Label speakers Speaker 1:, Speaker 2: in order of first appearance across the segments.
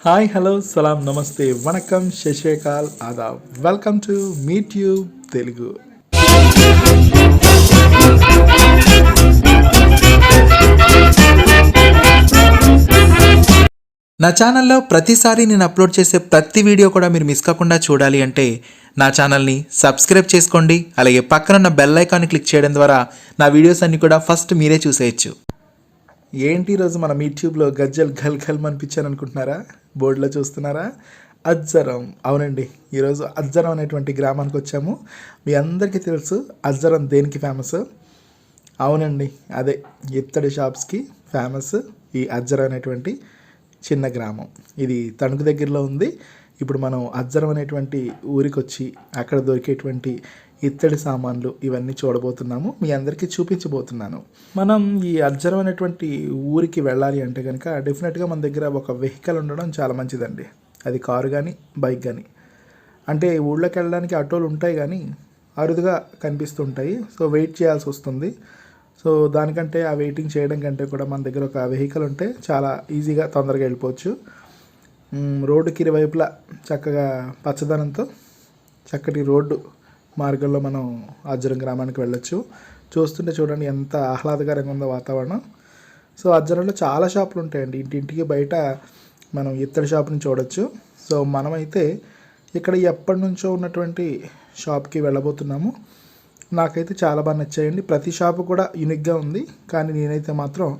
Speaker 1: Hi hello సలాం నమస్తే వనకం శశేకాల్ Aadab welcome to meet you Telugu
Speaker 2: నా ఛానల్లో ప్రతిసారి నేను అప్లోడ్ చేసే ప్రతి వీడియో కూడా మీరు మిస్ కాకుండా చూడాలి అంటే నా ఛానల్ని సబ్స్క్రైబ్ చేసుకోండి అలాగే పక్కనున్న బెల్ ఐకాన్ క్లిక్ చేయడం ద్వారా నా వీడియోస్ అన్ని కూడా ఫస్ట్ మీరే చూసేయచ్చు.
Speaker 1: ఏంటి ఈరోజు మనం యూట్యూబ్లో గజ్జల్ ఘల్ ఘల్ అనిపించాను అనుకుంటున్నారా బోర్డులో చూస్తున్నారా? అజ్జరం. అవునండి. ఈరోజు అజ్జరం అనేటువంటి గ్రామానికి వచ్చాము. మీ అందరికీ తెలుసు అజ్జరం దేనికి ఫేమస్ అవునండి. అదే ఇత్తడి షాప్స్కి ఫేమస్ ఈ అజ్జరం అనేటువంటి చిన్న గ్రామం. ఇది తణుకు దగ్గరలో ఉంది. ఇప్పుడు మనం అజ్జరం అనేటువంటి ఊరికి వచ్చి అక్కడ దొరికేటువంటి ఇత్తడి సామాన్లు ఇవన్నీ చూడబోతున్నాము. మీ అందరికీ చూపించబోతున్నాను. మనం ఈ అర్జరం అనేటువంటి ఊరికి వెళ్ళాలి అంటే కనుక డెఫినెట్గా మన దగ్గర ఒక వెహికల్ ఉండడం చాలా మంచిదండి. అది కారు కానీ బైక్ కానీ అంటే ఊళ్ళోకి వెళ్ళడానికి ఆటోలు ఉంటాయి కానీ అరుదుగా కనిపిస్తుంటాయి. సో వెయిట్ చేయాల్సి వస్తుంది. సో దానికంటే ఆ వెయిటింగ్ చేయడం కంటే కూడా మన దగ్గర ఒక వెహికల్ ఉంటే చాలా ఈజీగా తొందరగా వెళ్ళిపోవచ్చు. రోడ్డుకి ఇరువైపులా చక్కగా పచ్చదనంతో చక్కటి రోడ్డు మార్గంలో మనం అజ్జరం గ్రామానికి వెళ్ళొచ్చు. చూస్తుంటే చూడండి ఎంత ఆహ్లాదకరంగా ఉందో వాతావరణం. సో అజ్జరంలో చాలా షాపులు ఉంటాయండి. ఇంటింటికి బయట మనం ఇత్తడి షాప్ని చూడొచ్చు. సో మనమైతే ఇక్కడ ఎప్పటి నుంచో ఉన్నటువంటి షాప్కి వెళ్ళబోతున్నాము. నాకైతే చాలా బాగా నచ్చాయండి. ప్రతి షాపు కూడా యూనిక్గా ఉంది. కానీ నేనైతే మాత్రం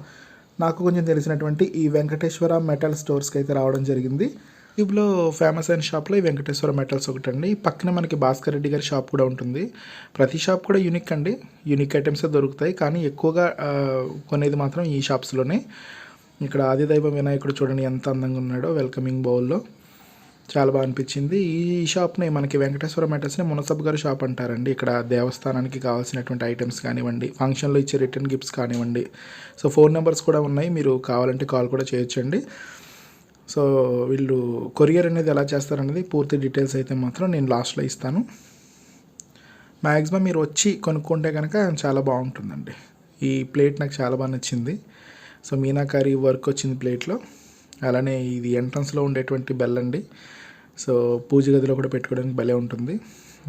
Speaker 1: నాకు కొంచెం తెలిసినటువంటి ఈ వెంకటేశ్వర మెటల్ స్టోర్స్కి అయితే రావడం జరిగింది. యూట్యూబ్లో ఫేమస్ అయిన షాప్లో ఈ వెంకటేశ్వర మెటల్స్ ఒకటి అండి పక్కన మనకి భాస్కర్ రెడ్డి గారి షాప్ కూడా ఉంటుంది. ప్రతి షాప్ కూడా యూనిక్ అండి. యూనిక్ ఐటమ్స్ దొరుకుతాయి. కానీ ఎక్కువగా కొనేది మాత్రం ఈ షాప్స్లోనే. ఇక్కడ ఆదిదైవ వినాయకుడు చూడండి ఎంత అందంగా ఉన్నాడో వెల్కమింగ్ బౌల్లో. చాలా బాగా అనిపించింది. ఈ షాప్ని మనకి వెంకటేశ్వర మెటల్స్ని మునసబ్ గారి షాప్ అంటారండి. ఇక్కడ దేవస్థానానికి కావాల్సినటువంటి ఐటమ్స్ కానివ్వండి ఫంక్షన్లో ఇచ్చే రిటర్న్ గిఫ్ట్స్ కానివ్వండి. సో ఫోన్ నెంబర్స్ కూడా ఉన్నాయి. మీరు కావాలంటే కాల్ కూడా చేయొచ్చండి. సో వీళ్ళు కొరియర్ అనేది ఎలా చేస్తారనేది పూర్తి డీటెయిల్స్ అయితే మాత్రం నేను లాస్ట్లో ఇస్తాను. మ్యాక్సిమం మీరు వచ్చి కొనుక్కుంటే కనుక చాలా బాగుంటుందండి. ఈ ప్లేట్ నాకు చాలా బాగా నచ్చింది. సో మీనాకారి వర్క్ వచ్చింది ప్లేట్లో. అలానే ఇది ఎంట్రన్స్లో ఉండేటువంటి బెల్ అండి సో పూజ గదిలో కూడా పెట్టుకోవడానికి భలే ఉంటుంది.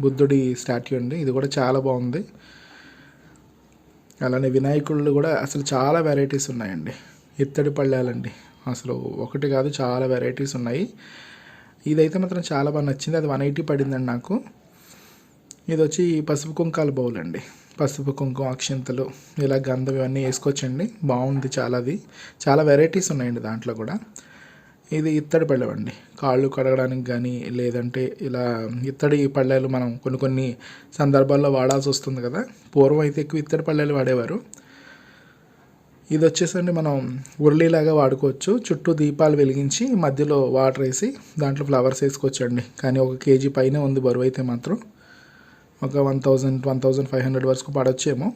Speaker 1: బుద్ధుడి స్టాట్యూ అండి. ఇది కూడా చాలా బాగుంది. అలానే వినాయకుళ్ళు కూడా అసలు చాలా వెరైటీస్ ఉన్నాయండి. ఇత్తడి పళ్ళాలండి. అసలు ఒకటి కాదు చాలా వెరైటీస్ ఉన్నాయి. ఇదైతే మాత్రం చాలా బాగా నచ్చింది. అది వన్ ఎయిటీ పడిందండి నాకు. ఇది వచ్చి పసుపు కుంకాల బౌల్ అండి. పసుపు కుంకుమ అక్షింతలు ఇలా గంధం ఇవన్నీ వేసుకోవచ్చండి. బాగుంది చాలా అది చాలా వెరైటీస్ ఉన్నాయండి దాంట్లో కూడా. ఇది ఇత్తడి పళ్ళెం అండి. కాళ్ళు కడగడానికి కానీ లేదంటే ఇలా ఇత్తడి పళ్ళెలు మనం కొన్ని కొన్ని సందర్భాల్లో వాడాల్సి వస్తుంది కదా. పూర్వం అయితే ఎక్కువ ఇత్తడి పళ్ళెలు వాడేవారు. ఇది వచ్చేసండి మనం ఉర్లీలాగా వాడుకోవచ్చు. చుట్టూ దీపాలు వెలిగించి మధ్యలో వాటర్ వేసి దాంట్లో ఫ్లవర్స్ వేసుకోవచ్చండి. కానీ ఒక కేజీ పైన ఉంది బరువు అయితే మాత్రం. ఒక one thousand one thousand five hundred వరకు పడవచ్చేమో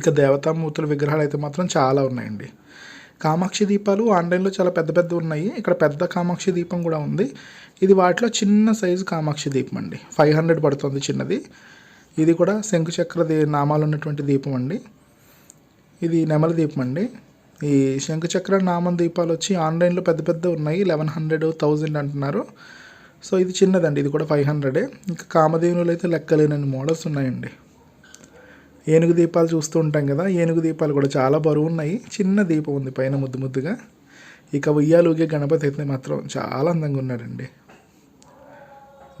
Speaker 1: ఇక దేవతామూర్తుల విగ్రహాలు అయితే మాత్రం చాలా ఉన్నాయండి. కామాక్షి దీపాలు ఆన్లైన్లో చాలా పెద్ద పెద్ద ఉన్నాయి. ఇక్కడ పెద్ద కామాక్షి దీపం కూడా ఉంది. ఇది వాటిలో చిన్న సైజు కామాక్షి దీపం అండి. ఫైవ్ హండ్రెడ్ పడుతుంది చిన్నది. ఇది కూడా శంఖుచక్రది నామాలు ఉన్నటువంటి దీపం అండి. ఇది నెమలి దీపం అండి. ఈ శంఖచక్ర నామం దీపాలు వచ్చి ఆన్లైన్లో పెద్ద పెద్ద ఉన్నాయి. లెవెన్ హండ్రెడ్ థౌజండ్ అంటున్నారు. సో ఇది చిన్నదండి. ఇది కూడా ఫైవ్ హండ్రెడే ఇంకా కామధేనులు అయితే లెక్కలేనని మోడల్స్ ఉన్నాయండి. ఏనుగు దీపాలు చూస్తూ ఉంటాం కదా. ఏనుగు దీపాలు కూడా చాలా బరువు ఉన్నాయి. చిన్న దీపం ఉంది పైన ముద్దు ముద్దుగా. ఇక ఉయ్యాలుగే గణపతి అయితే మాత్రం చాలా అందంగా ఉన్నాడండి.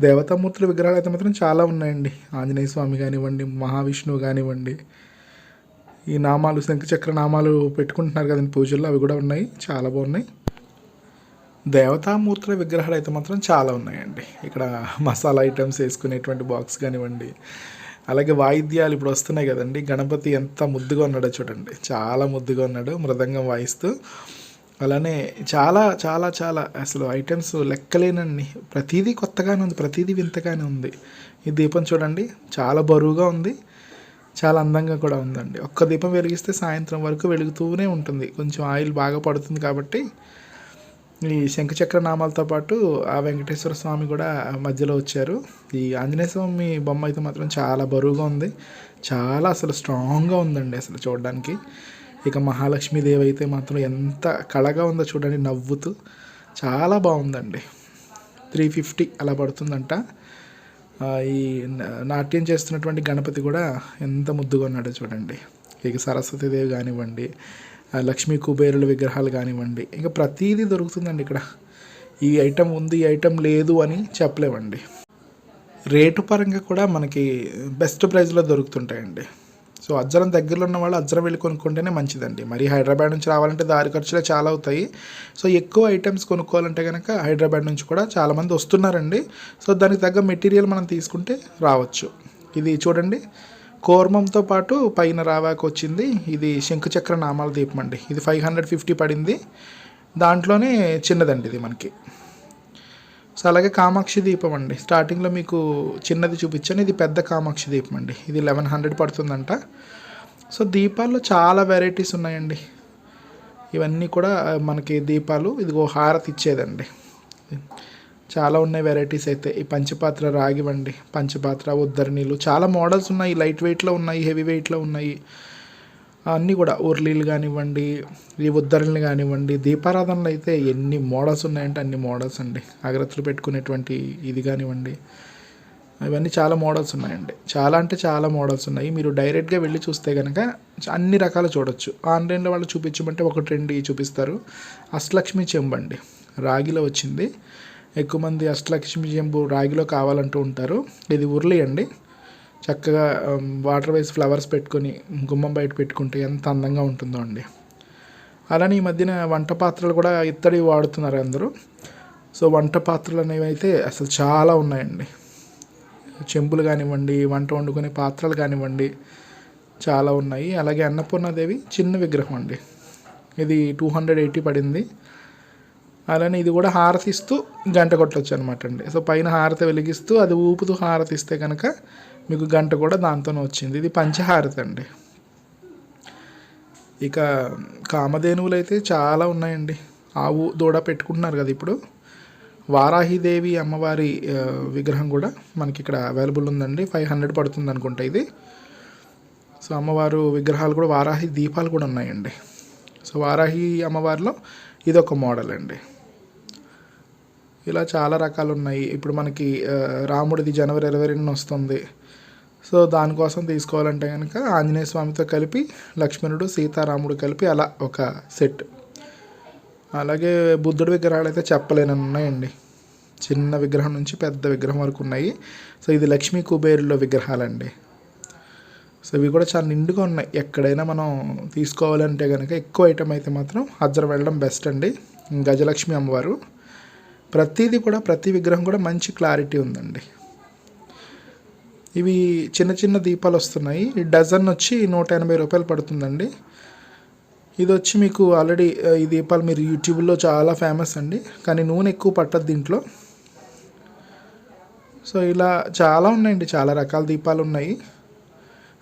Speaker 1: దేవతామూర్తుల విగ్రహాలు అయితే మాత్రం చాలా ఉన్నాయండి. ఆంజనేయ స్వామి కానివ్వండి మహావిష్ణువు కానివ్వండి ఈ నామాలు శంఖచక్ర నామాలు పెట్టుకుంటున్నారు కదండి పూజల్లో అవి కూడా ఉన్నాయి. చాలా బాగున్నాయి. దేవతామూర్తుల విగ్రహాలు అయితే మాత్రం చాలా ఉన్నాయండి. ఇక్కడ మసాలా ఐటమ్స్ వేసుకునేటువంటి బాక్స్ కానివ్వండి అలాగే వాయిద్యాలు ఇప్పుడు వస్తున్నాయి కదండి. గణపతి ఎంత ముద్దుగా ఉన్నాడో చూడండి. చాలా ముద్దుగా ఉన్నాడు మృదంగం వాయిస్తూ. అలానే చాలా చాలా చాలా అసలు ఐటమ్స్ లెక్కలేనండి ప్రతిదీ కొత్తగానే ఉంది ప్రతిదీ వింతగానే ఉంది. ఈ దీపం చూడండి చాలా బరువుగా ఉంది. చాలా అందంగా కూడా ఉందండి. ఒక్క దీపం వెలిగిస్తే సాయంత్రం వరకు వెలుగుతూనే ఉంటుంది. కొంచెం ఆయిల్ బాగా పడుతుంది కాబట్టి ఈ శంఖచక్ర నామాలతో పాటు ఆ వెంకటేశ్వర స్వామి కూడా మధ్యలో వచ్చారు. ఈ ఆంజనేయ స్వామి బొమ్మ అయితే మాత్రం చాలా బరువుగా ఉంది. చాలా అసలు స్ట్రాంగ్గా ఉందండి అసలు చూడడానికి. ఇక మహాలక్ష్మీదేవి అయితే మాత్రం ఎంత కళగా ఉందో చూడండి నవ్వుతూ. చాలా బాగుందండి. త్రీ ఫిఫ్టీ అలా పడుతుందంట. ఈ నా- నాట్యం చేస్తున్నటువంటి గణపతి కూడా ఎంత ముద్దుగా ఉన్నాడో చూడండి. ఇక సరస్వతీదేవి కానివ్వండి లక్ష్మీ కుబేరుల విగ్రహాలు కానివ్వండి ఇంకా ప్రతీది దొరుకుతుందండి ఇక్కడ. ఈ ఐటెం ఉంది ఈ ఐటెం లేదు అని చెప్పలేమండి. రేటు పరంగా కూడా మనకి బెస్ట్ ప్రైస్లో దొరుకుతుంటాయండి. సో అజ్జరం దగ్గరలో ఉన్న వాళ్ళు అజ్జరం వెళ్ళి కొనుక్కుంటేనే మంచిదండి. మరి హైదరాబాద్ నుంచి రావాలంటే దారి ఖర్చులే చాలా అవుతాయి. సో ఎక్కువ ఐటమ్స్ కొనుక్కోవాలంటే కనుక హైదరాబాద్ నుంచి కూడా చాలామంది వస్తున్నారండి. సో దానికి తగ్గ మెటీరియల్ మనం తీసుకుంటే రావచ్చు. ఇది చూడండి. కోర్మంతో పాటు పైన రావాకు వచ్చింది. ఇది శంఖచక్ర నామాల దీపం అండి. ఇది ఫైవ్ హండ్రెడ్ ఫిఫ్టీ పడింది. దాంట్లోనే చిన్నదండి ఇది మనకి. సో అలాగే కామాక్షి దీపం అండి. స్టార్టింగ్లో మీకు చిన్నది చూపించాను. ఇది పెద్ద కామాక్షి దీపం అండి. ఇది లెవెన్ హండ్రెడ్ పడుతుందంట. సో దీపాల్లో చాలా వెరైటీస్ ఉన్నాయండి. ఇవన్నీ కూడా మనకి దీపాలు ఇదిగో హారతి ఇచ్చేదండి. చాలా ఉన్నాయి వెరైటీస్ అయితే. ఈ పంచపాత్ర రాగివండి పంచపాత్ర ఉద్దరణీలు చాలా మోడల్స్ ఉన్నాయి. లైట్ వెయిట్లో ఉన్నాయి హెవీ వెయిట్లో ఉన్నాయి. అన్నీ కూడా ఉర్లీలు కానివ్వండి ఈ ఉద్దరణలు కానివ్వండి దీపారాధనలు అయితే ఎన్ని మోడల్స్ ఉన్నాయంటే అన్ని మోడల్స్ అండి. అగరత్తులు పెట్టుకునేటువంటి ఇది కానివ్వండి ఇవన్నీ చాలా మోడల్స్ ఉన్నాయండి. చాలా అంటే చాలా మోడల్స్ ఉన్నాయి. మీరు డైరెక్ట్గా వెళ్ళి చూస్తే కనుక అన్ని రకాలు చూడొచ్చు. ఆన్లైన్లో వాళ్ళు చూపించమంటే ఒకటి రెండు చూపిస్తారు. అష్టలక్ష్మి చెంబు అండి. రాగిలో వచ్చింది. ఎక్కువ మంది అష్టలక్ష్మి చెంబు రాగిలో కావాలంటూ ఉంటారు. ఇది ఉర్లి అండి. చక్కగా వాటర్ వేసి ఫ్లవర్స్ పెట్టుకొని గుమ్మం బయట పెట్టుకుంటే ఎంత అందంగా ఉంటుందో అండి. అలానే ఈ మధ్యన వంట పాత్రలు కూడా ఇత్తడి వాడుతున్నారు అందరూ. సో వంట పాత్రలు అనేవి అయితే అసలు చాలా ఉన్నాయండి. చెంబులు కానివ్వండి వంట వండుకునే పాత్రలు కానివ్వండి చాలా ఉన్నాయి. అలాగే అన్నపూర్ణాదేవి చిన్న విగ్రహం అండి. ఇది టూ హండ్రెడ్ ఎయిటీ పడింది. అలానే ఇది కూడా హారతి ఇస్తూ గంట కొట్టవచ్చు అనమాట అండి. సో పైన హారతి వెలిగిస్తూ అది ఊపుతూ హారతి ఇస్తే కనుక మీకు గంట కూడా దాంతోనే వచ్చింది. ఇది పంచహారతి అండి ఇక కామధేనువులు అయితే చాలా ఉన్నాయండి. ఆవు దూడ పెట్టుకుంటున్నారు కదా ఇప్పుడు. వారాహిదేవి అమ్మవారి విగ్రహం కూడా మనకి ఇక్కడ అవైలబుల్ ఉందండి. ఫైవ్ హండ్రెడ్ పడుతుంది అనుకుంటా ఇది. సో అమ్మవారు విగ్రహాలు కూడా వారాహి దీపాలు కూడా ఉన్నాయండి. సో వారాహి అమ్మవారిలో ఇది ఒక మోడల్ అండి ఇలా చాలా రకాలు ఉన్నాయి ఇప్పుడు మనకి రాముడిది జనవరి ఇరవై రెండున వస్తుంది. సో దానికోసం తీసుకోవాలంటే కనుక ఆంజనేయ స్వామితో కలిపి లక్ష్మణుడు సీతారాముడు కలిపి అలా ఒక సెట్. అలాగే బుద్ధుడి విగ్రహాలు అయితే చెప్పలేనని ఉన్నాయండి. చిన్న విగ్రహం నుంచి పెద్ద విగ్రహం వరకు ఉన్నాయి. సో ఇది లక్ష్మీ కుబేరులో విగ్రహాలండి. సో ఇవి కూడా చాలా నిండుగా ఉన్నాయి. ఎక్కడైనా మనం తీసుకోవాలంటే కనుక ఎక్కువ ఐటమ్ అయితే మాత్రం హజ్జర వెళ్ళడం బెస్ట్ అండి. గజలక్ష్మి అమ్మవారు. ప్రతిదీ కూడా ప్రతి విగ్రహం కూడా మంచి క్లారిటీ ఉందండి. ఇవి చిన్న చిన్న దీపాలు వస్తున్నాయి. ఈ డజన్ వచ్చి నూట ఎనభై రూపాయలు పడుతుందండి. ఇది వచ్చి మీకు ఆల్రెడీ ఈ దీపాలు మీరు యూట్యూబ్లో చాలా ఫేమస్ అండి. కానీ నూనె ఎక్కువ పట్టదు దీంట్లో. సో ఇలా చాలా ఉన్నాయండి. చాలా రకాల దీపాలు ఉన్నాయి.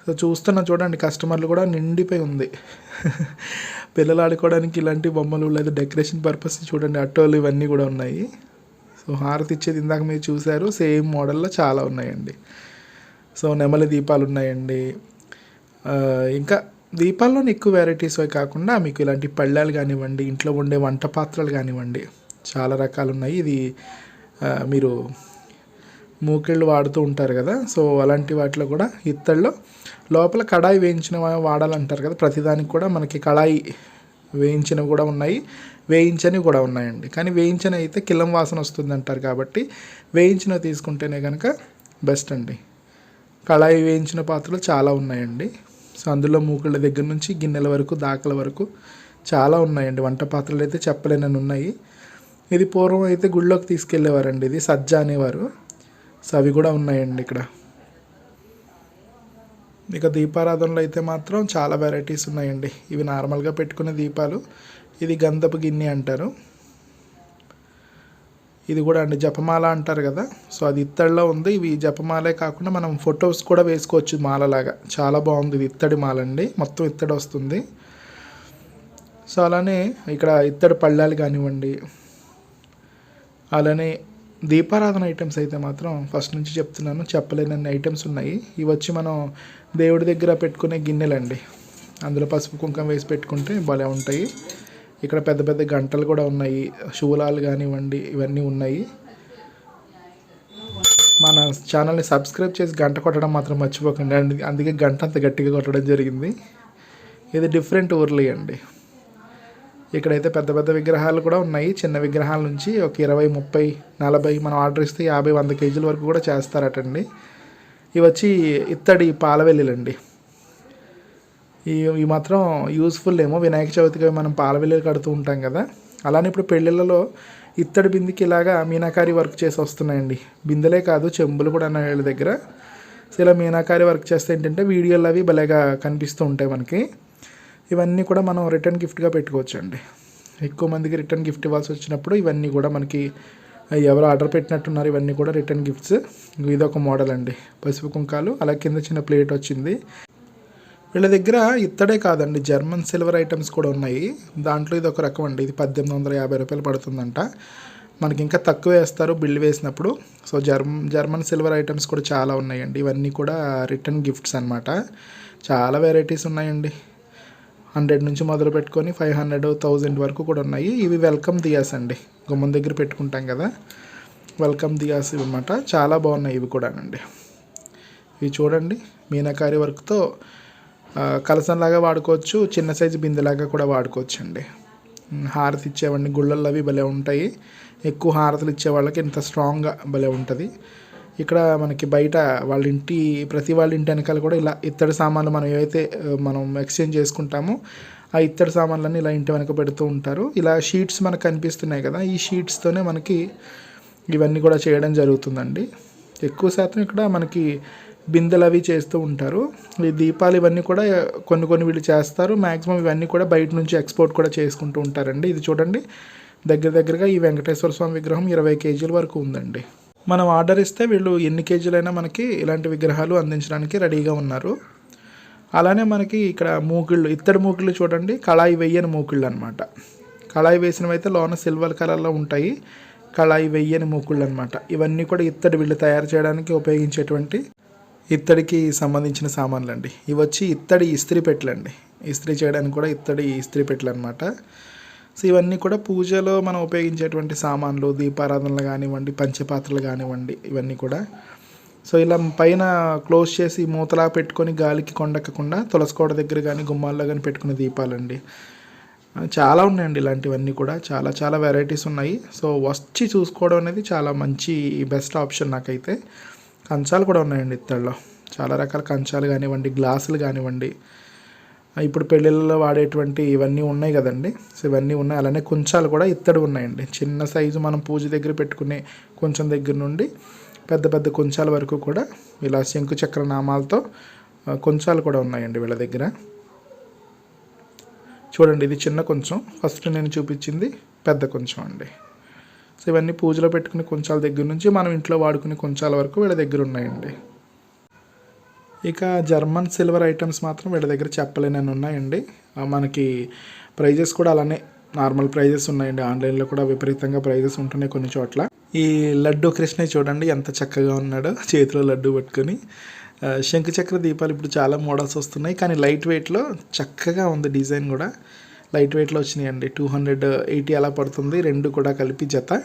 Speaker 1: సో చూస్తున్నా చూడండి కస్టమర్లు కూడా నిండిపోయి ఉంది. పిల్లలు ఆడుకోవడానికి ఇలాంటి బొమ్మలు లేదా డెకరేషన్ పర్పస్ చూడండి అట్టోలు ఇవన్నీ కూడా ఉన్నాయి. సో హారతి ఇచ్చేది ఇందాక మీరు చూశారు సేమ్ మోడల్లో చాలా ఉన్నాయండి. సో నెమలి దీపాలు ఉన్నాయండి. ఇంకా దీపాల్లోనే ఎక్కువ వెరైటీస్ అవి కాకుండా మీకు ఇలాంటి పళ్ళాలు కానివ్వండి ఇంట్లో ఉండే వంట పాత్రలు కానివ్వండి చాలా రకాలు ఉన్నాయి. ఇది మీరు మూకిళ్ళు వాడుతూ ఉంటారు కదా సో అలాంటి వాటిలో కూడా ఇత్తడిలో లోపల కడాయి వేయించిన వాడాలంటారు కదా ప్రతిదానికి కూడా మనకి కడాయి వేయించినవి కూడా ఉన్నాయి వేయించనివి కూడా ఉన్నాయండి. కానీ వేయించిన అయితే కిల్లం వాసన వస్తుంది అంటారు కాబట్టి వేయించినవి తీసుకుంటేనే కనుక బెస్ట్ అండి. కళాయి వేయించిన పాత్రలు చాలా ఉన్నాయండి. సో అందులో మూకుళ్ళ దగ్గర నుంచి గిన్నెల వరకు దాకల వరకు చాలా ఉన్నాయండి. వంట పాత్రలు అయితే చెప్పలేనని ఉన్నాయి. ఇది పూర్వం అయితే గుళ్ళోకి తీసుకెళ్ళేవారండి. ఇది సజ్జ అనేవారు. సో అవి కూడా ఉన్నాయండి ఇక్కడ. ఇక దీపారాధనలో అయితే మాత్రం చాలా వెరైటీస్ ఉన్నాయండి. ఇవి నార్మల్గా పెట్టుకునే దీపాలు. ఇది గంధపు గిన్నె అంటారు. ఇది కూడా అండి జపమాల అంటారు కదా. సో అది ఇత్తడిలో ఉంది. ఇవి జపమాలే కాకుండా మనం ఫొటోస్ కూడా వేసుకోవచ్చు మాలలాగా. చాలా బాగుంది ఇది ఇత్తడి మాల అండి. మొత్తం ఇత్తడి వస్తుంది. సో అలానే ఇక్కడ ఇత్తడి పళ్ళాలు కానివ్వండి. అలానే దీపారాధన ఐటమ్స్ అయితే మాత్రం ఫస్ట్ నుంచి చెప్తున్నాను. చెప్పలేనన్ని ఐటమ్స్ ఉన్నాయి. ఇవి వచ్చి మనం దేవుడి దగ్గర పెట్టుకునే గిన్నెలండి. అందులో పసుపు కుంకుమ వేసి పెట్టుకుంటే భలే ఉంటాయి. ఇక్కడ పెద్ద పెద్ద గంటలు కూడా ఉన్నాయి. శూలాలు కానివ్వండి ఇవన్నీ ఉన్నాయి. మన ఛానల్ని సబ్స్క్రైబ్ చేసి గంట కొట్టడం మాత్రం మర్చిపోకండి. అందు- అందుకే గంట అంత గట్టిగా కొట్టడం జరిగింది. ఇది డిఫరెంట్ ఊర్లీ అండి. ఇక్కడైతే పెద్ద పెద్ద విగ్రహాలు కూడా ఉన్నాయి. చిన్న విగ్రహాల నుంచి ఒక ఇరవై ముప్పై నలభై మనం ఆర్డర్ ఇస్తే యాభై వంద కేజీల వరకు కూడా చేస్తారటండి. ఇవి వచ్చి ఇత్తడి పాలవెల్లిలండి. ఈ మాత్రం యూస్ఫుల్ ఏమో. వినాయక చవితికి మనం పాల బిల్లలు కడుతూ ఉంటాం కదా. అలానే ఇప్పుడు పెళ్ళిళ్ళలో ఇత్తడి బిందెకి ఇలాగా మీనాకారి వర్క్ చేసి వస్తున్నాయండి. బిందెలే కాదు చెంబులు కూడా అన్న వీళ్ళ దగ్గర. సో ఇలా మీనాకారి వర్క్ చేస్తే ఏంటంటే వీడియోలు అవి భలేగా కనిపిస్తూ ఉంటాయి మనకి. ఇవన్నీ కూడా మనం రిటర్న్ గిఫ్ట్గా పెట్టుకోవచ్చు అండి ఎక్కువ మందికి రిటర్న్ గిఫ్ట్ ఇవ్వాల్సి వచ్చినప్పుడు ఇవన్నీ కూడా మనకి ఎవరు ఆర్డర్ పెట్టినట్టున్నారు ఇవన్నీ కూడా రిటర్న్ గిఫ్ట్స్ ఇది ఒక మోడల్ అండి. పసుపు కుంకాలు అలా కింద చిన్న ప్లేట్ వచ్చింది. వీళ్ళ దగ్గర ఇత్తడే కాదండి. జర్మన్ సిల్వర్ ఐటమ్స్ కూడా ఉన్నాయి. దాంట్లో ఇది ఒక రకం అండి. ఇది పద్దెనిమిది వందల యాభై రూపాయలు పడుతుందంట. మనకి ఇంకా తక్కువ వేస్తారు బిల్ వేసినప్పుడు. సో జర్మ జర్మన్ సిల్వర్ ఐటమ్స్ కూడా చాలా ఉన్నాయండి. ఇవన్నీ కూడా రిటర్న్ గిఫ్ట్స్ అన్నమాట. చాలా వెరైటీస్ ఉన్నాయండి. హండ్రెడ్ నుంచి మొదలు పెట్టుకొని ఫైవ్ హండ్రెడ్ థౌజండ్ వరకు కూడా ఉన్నాయి. ఇవి వెల్కమ్ దియాస్ అండి. గుమ్మం దగ్గర పెట్టుకుంటాం కదా. వెల్కమ్ దియాస్ ఇవన్నమాట చాలా బాగున్నాయి ఇవి కూడానండి. ఇవి చూడండి. మీనాకారి వర్క్తో కలసంలాగా వాడుకోవచ్చు చిన్న సైజు బిందెలాగా కూడా వాడుకోవచ్చు అండి హారతి ఇచ్చేవండి గుళ్ళల్లో అవి భలే ఉంటాయి. ఎక్కువ హారతులు ఇచ్చే వాళ్ళకి ఇంత స్ట్రాంగ్గా భలే ఉంటుంది. ఇక్కడ మనకి బయట వాళ్ళ ఇంటి ప్రతి వాళ్ళ ఇంటి వెనకాల కూడా ఇలా ఇత్తడి సామాన్లు మనం ఏవైతే మనం ఎక్స్చేంజ్ చేసుకుంటామో ఆ ఇత్తడి సామాన్లన్నీ ఇలా ఇంటి వెనక పెడుతూ ఉంటారు. ఇలా షీట్స్ మనకు కనిపిస్తున్నాయి కదా ఈ షీట్స్తోనే మనకి ఇవన్నీ కూడా చేయడం జరుగుతుందండి. ఎక్కువ శాతం ఇక్కడ మనకి బిందెలు అవి చేస్తూ ఉంటారు. ఈ దీపాలు ఇవన్నీ కూడా కొన్ని కొన్ని వీళ్ళు చేస్తారు. మ్యాక్సిమం ఇవన్నీ కూడా బయట నుంచి ఎక్స్పోర్ట్ కూడా చేసుకుంటూ ఉంటారండి. ఇది చూడండి. దగ్గర దగ్గరగా ఈ వెంకటేశ్వర స్వామి విగ్రహం ఇరవై కేజీల వరకు ఉందండి. మనం ఆర్డర్ ఇస్తే వీళ్ళు ఎన్ని కేజీలైనా మనకి ఇలాంటి విగ్రహాలు అందించడానికి రెడీగా ఉన్నారు. అలానే మనకి ఇక్కడ మూకిళ్ళు ఇత్తడి మూకిళ్ళు చూడండి. కళాయి వెయ్యని మూకిళ్ళు అనమాట కళాయి వేసినవి అయితే లోన సిల్వర్ కలర్లో ఉంటాయి. కళాయి వెయ్యని మూకుళ్ళు అనమాట ఇవన్నీ కూడా ఇత్తడి వీళ్ళు తయారు చేయడానికి ఉపయోగించేటువంటి ఇత్తడికి సంబంధించిన సామాన్లు అండి ఇవి వచ్చి ఇత్తడి ఇస్త్రీ పెట్టలండి. ఇస్త్రీ చేయడానికి కూడా ఇత్తడి ఇస్త్రీ పెట్టలు అనమాట సో ఇవన్నీ కూడా పూజలో మనం ఉపయోగించేటువంటి సామాన్లు దీపారాధనలు కానివ్వండి పంచపాత్రలు కానివ్వండి ఇవన్నీ కూడా. సో ఇలా పైన క్లోజ్ చేసి మూతలా పెట్టుకొని గాలికి కొండక్కకుండా తులసికోట దగ్గర కానీ గుమ్మాల్లో కానీ పెట్టుకునే దీపాలండి. చాలా ఉన్నాయండి ఇలాంటివన్నీ కూడా. చాలా చాలా వెరైటీస్ ఉన్నాయి. సో వచ్చి చూసుకోవడం అనేది చాలా మంచి బెస్ట్ ఆప్షన్ నాకైతే. కంచాలు కూడా ఉన్నాయండి ఇత్తడిలో. చాలా రకాల కంచాలు కానివ్వండి గ్లాసులు కానివ్వండి. ఇప్పుడు పెళ్ళిళ్ళలో వాడేటువంటి ఇవన్నీ ఉన్నాయి కదండి. సో ఇవన్నీ ఉన్నాయి. అలానే కుంచాలు కూడా ఇత్తడి ఉన్నాయండి. చిన్న సైజు మనం పూజ దగ్గర పెట్టుకునే కొంచెం దగ్గర నుండి పెద్ద పెద్ద కొంచాల వరకు కూడా ఇలా శంకు చక్ర నామాలతో కొంచాలు కూడా ఉన్నాయండి వీళ్ళ దగ్గర. చూడండి ఇది చిన్న కొంచెం. ఫస్ట్ నేను చూపించింది పెద్ద కొంచెం అండి. సో ఇవన్నీ పూజలో పెట్టుకునే కొంచాల దగ్గర నుంచి మనం ఇంట్లో వాడుకునే కొంచాల వరకు వీళ్ళ దగ్గర ఉన్నాయండి. ఇక జర్మన్ సిల్వర్ ఐటమ్స్ మాత్రం వీళ్ళ దగ్గర చెప్పలేనని ఉన్నాయండి. మనకి ప్రైజెస్ కూడా అలానే నార్మల్ ప్రైజెస్ ఉన్నాయండి. ఆన్లైన్లో కూడా విపరీతంగా ప్రైజెస్ ఉంటున్నాయి కొన్ని చోట్ల. ఈ లడ్డు కృష్ణ చూడండి ఎంత చక్కగా ఉన్నాడో చేతిలో లడ్డు పట్టుకొని. శంఖచక్ర దీపాలు ఇప్పుడు చాలా మోడల్స్ వస్తున్నాయి కానీ లైట్ వెయిట్లో చక్కగా ఉంది డిజైన్ కూడా. లైట్ వెయిట్లో వచ్చినాయండి. టూ హండ్రెడ్ ఎయిటీ అలా పడుతుంది. రెండు కూడా కలిపి జత.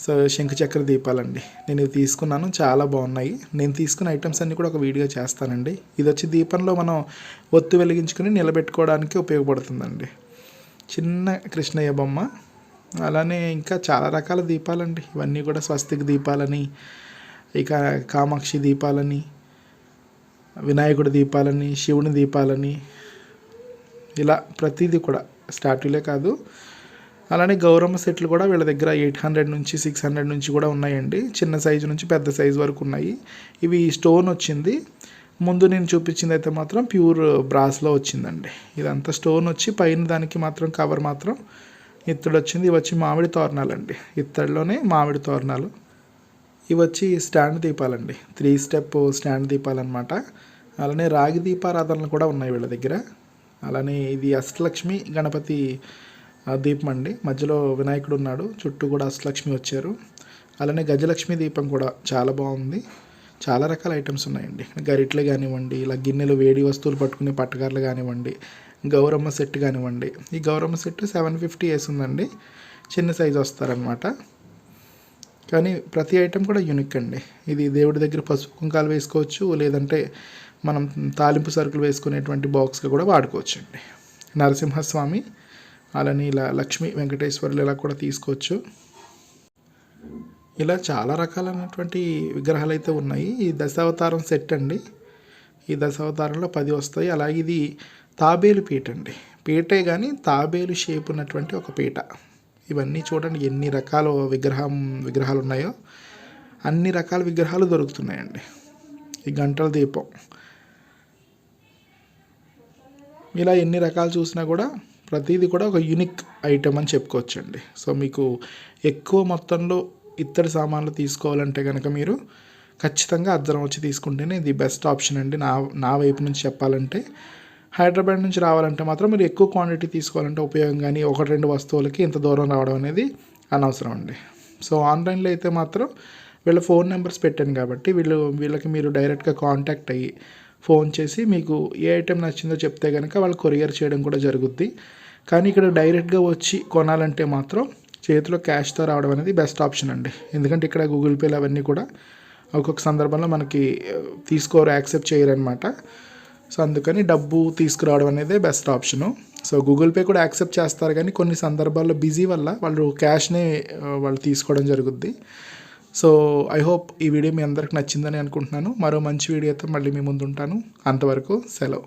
Speaker 1: సో శంఖచక్ర దీపాలండి. నేను ఇవి తీసుకున్నాను. చాలా బాగున్నాయి. నేను తీసుకున్న ఐటమ్స్ అన్నీ కూడా ఒక వీడియో చేస్తానండి. ఇది వచ్చి దీపంలో మనం ఒత్తు వెలిగించుకుని నిలబెట్టుకోవడానికి ఉపయోగపడుతుందండి. చిన్న కృష్ణయ్య బొమ్మ. అలానే ఇంకా చాలా రకాల దీపాలండి. ఇవన్నీ కూడా స్వస్తిక్ దీపాలని ఇక కామాక్షి దీపాలని వినాయకుడి దీపాలని శివుని దీపాలని ఇలా ప్రతిదీ కూడా స్టాట్యూలే కాదు. అలానే గౌరమ్మ సెట్లు కూడా వీళ్ళ దగ్గర ఎయిట్ హండ్రెడ్ నుంచి సిక్స్ హండ్రెడ్ నుంచి కూడా ఉన్నాయండి. చిన్న సైజు నుంచి పెద్ద సైజు వరకు ఉన్నాయి. ఇవి స్టోన్ వచ్చింది. ముందు నేను చూపించింది అయితే మాత్రం ప్యూర్ బ్రాస్లో వచ్చిందండి. ఇదంతా స్టోన్ వచ్చి పైన దానికి మాత్రం కవర్ మాత్రం ఇత్తడి వచ్చింది. ఇవి వచ్చి మామిడి తోరణాలండి. ఇత్తడిలోనే మామిడి తోరణాలు. ఇవి వచ్చి స్టాండ్ దీపాలండి. త్రీ స్టెప్ స్టాండ్ దీపాలన్నమాట. అలానే రాగి దీపారాధనలు కూడా ఉన్నాయి వీళ్ళ దగ్గర. అలానే ఇది అష్టలక్ష్మి గణపతి దీపం అండి. మధ్యలో వినాయకుడు ఉన్నాడు. చుట్టూ కూడా అష్టలక్ష్మి వచ్చారు. అలానే గజలక్ష్మి దీపం కూడా చాలా బాగుంది. చాలా రకాల ఐటమ్స్ ఉన్నాయండి. గరిట్లు కానివ్వండి ఇలా గిన్నెలు వేడి వస్తువులు పట్టుకునే పట్టగారులు కానివ్వండి గౌరమ్మ సెట్ కానివ్వండి. ఈ గౌరమ్మ సెట్ సెవెన్ ఫిఫ్టీ వేసిందండి. చిన్న సైజు వస్తారనమాట కానీ ప్రతి ఐటెం కూడా యూనిక్ అండి. ఇది దేవుడి దగ్గర పసుపు కుంకాలు వేసుకోవచ్చు లేదంటే మనం తాలింపు సరుకులు వేసుకునేటువంటి బాక్స్గా కూడా వాడుకోవచ్చు అండి నరసింహస్వామి అలానే ఇలా లక్ష్మీ వెంకటేశ్వర్లు ఇలా కూడా తీసుకోవచ్చు. ఇలా చాలా రకాలైనటువంటి విగ్రహాలు అయితే ఉన్నాయి. ఈ దశావతారం సెట్ అండి. ఈ దశావతారంలో పది వస్తాయి. అలాగే ఇది తాబేలు పీట అండి పీటే కానీ తాబేలు షేప్ ఉన్నటువంటి ఒక పీట ఇవన్నీ చూడండి ఎన్ని రకాల విగ్రహం విగ్రహాలు ఉన్నాయో అన్ని రకాల విగ్రహాలు దొరుకుతున్నాయండి. ఈ గంటల దీపం. ఇలా ఎన్ని రకాలు చూసినా కూడా ప్రతిదీ కూడా ఒక యూనిక్ ఐటెం అని చెప్పుకోవచ్చండి. సో మీకు ఎక్కువ మొత్తంలో ఇత్తడి సామాన్లు తీసుకోవాలంటే కనుక మీరు ఖచ్చితంగా అద్దరం వచ్చి తీసుకుంటేనే ఇది బెస్ట్ ఆప్షన్ అండి. నా నా వైపు నుంచి చెప్పాలంటే హైదరాబాద్ నుంచి రావాలంటే మాత్రం మీరు ఎక్కువ క్వాంటిటీ తీసుకోవాలంటే ఉపయోగం కానీ ఒకటి రెండు వస్తువులకి ఇంత దూరం రావడం అనేది అనవసరం అండి. సో ఆన్లైన్లో అయితే మాత్రం వీళ్ళ ఫోన్ నెంబర్స్ పెట్టాను కాబట్టి వీళ్ళు వీళ్ళకి మీరు డైరెక్ట్గా కాంటాక్ట్ అయ్యి ఫోన్ చేసి మీకు ఏ ఐటెం నచ్చిందో చెప్తే కనుక వాళ్ళు కొరియర్ చేయడం కూడా జరుగుద్ది. కానీ ఇక్కడ డైరెక్ట్గా వచ్చి కొనాలంటే మాత్రం చేతిలో క్యాష్తో రావడం అనేది బెస్ట్ ఆప్షన్ అండి. ఎందుకంటే ఇక్కడ గూగుల్ పేలు అవన్నీ కూడా ఒక్కొక్క సందర్భంలో మనకి తీసుకోరు యాక్సెప్ట్ చేయరు అనమాట సో అందుకని డబ్బు తీసుకురావడం అనేది best option so Google Pay కూడా యాక్సెప్ట్ చేస్తారు కానీ కొన్ని సందర్భాల్లో బిజీ వల్ల వాళ్ళు క్యాష్నే వాళ్ళు తీసుకోవడం జరుగుద్ది. సో ఐ హోప్ ఈ వీడియో మీ అందరికి నచ్చిందని అనుకుంటున్నాను. మరో మంచి వీడియోతో మళ్ళీ మీ ముందు ఉంటాను అంతవరకు సెలవు.